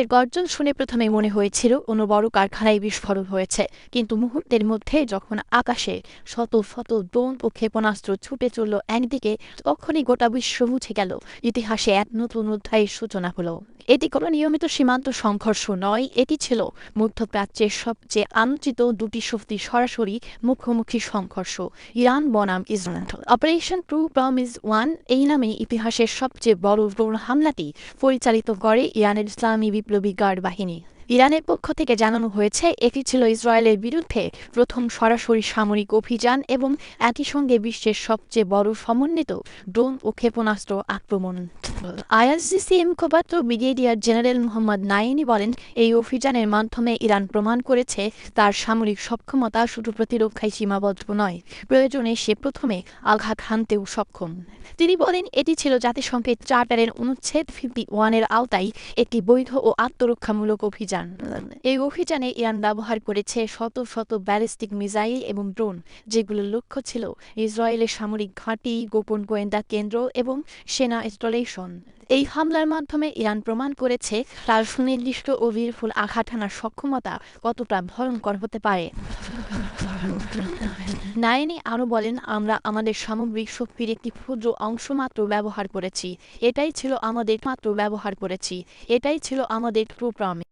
এর গর্জন শুনে প্রথমে মনে হয়েছিল কোনো বড় কারখানায় বিস্ফোরণ হয়েছে। কিন্তু মুহূর্তের মধ্যে যখন আকাশে শত শত ড্রোন ও ক্ষেপণাস্ত্র ছুটে চলল একদিকে, তখনই গোটা বিশ্ব মুছে গেল। ইতিহাসে এক নতুন অধ্যায়ের সূচনা হলো। এটি কোনো নিয়মিত সীমান্ত সংঘর্ষ নয়, এটি ছিল মধ্যপ্রাচ্যের সবচেয়ে আলোচিত দুটি শক্তি সরাসরি মুখোমুখি সংঘর্ষ, ইরান বনাম Israel. Operation true promise one এই নামে ইতিহাসের সবচেয়ে বড় ড্রোন হামলাটি পরিচালিত করে ইরানের ইসলামী বিপ্লবী গার্ড বাহিনী। ইরানের পক্ষ থেকে জানানো হয়েছে এটি ছিল ইসরায়েলের বিরুদ্ধে প্রথম সরাসরি সামরিক অভিযান এবং একই সঙ্গে বিশ্বের সবচেয়ে বড় সমন্বিত ড্রোন ও ক্ষেপণাস্ত্র আক্রমণ। আইআরসিসি মুখপাত্র ব্রিগেডিয়ার জেনারেল মোহাম্মদ নাইনি বলেন, এই অভিযানের মাধ্যমে ইরান প্রমাণ করেছে তার সামরিক সক্ষমতা শুধু প্রতিরক্ষায় সীমাবদ্ধ নয়, প্রয়োজনে সে প্রথমে আঘাত হানতেও সক্ষম। তিনি বলেন, এটি ছিল জাতিসংঘের চার্টারের অনুচ্ছেদ ফিফটি ওয়ানের আওতায় একটি বৈধ ও আত্মরক্ষামূলক অভিযান। এই অভিযানে ইরান ব্যবহার করেছে শত শত ব্যালিস্টিক মিসাইল এবং ড্রোন, যেগুলোর লক্ষ্য ছিল ইসরায়েলের সামরিক ঘাঁটি, গোপন গোয়েন্দা কেন্দ্র এবং সেনা ইনস্টলেশন এই হামলার মাধ্যমে ইরান প্রমাণ করেছে তার সুনির্দিষ্ট ও বীরফুল আঘাত হানার সক্ষমতা কতটা ভয়ঙ্কর হতে পারে। নায়েনি আরও বলেন, আমরা আমাদের সামগ্রিক শক্তির একটি ক্ষুদ্র অংশ মাত্র ব্যবহার করেছি। এটাই ছিল আমাদের মাত্র ব্যবহার করেছি। এটাই ছিল আমাদের ট্রু প্রমিস।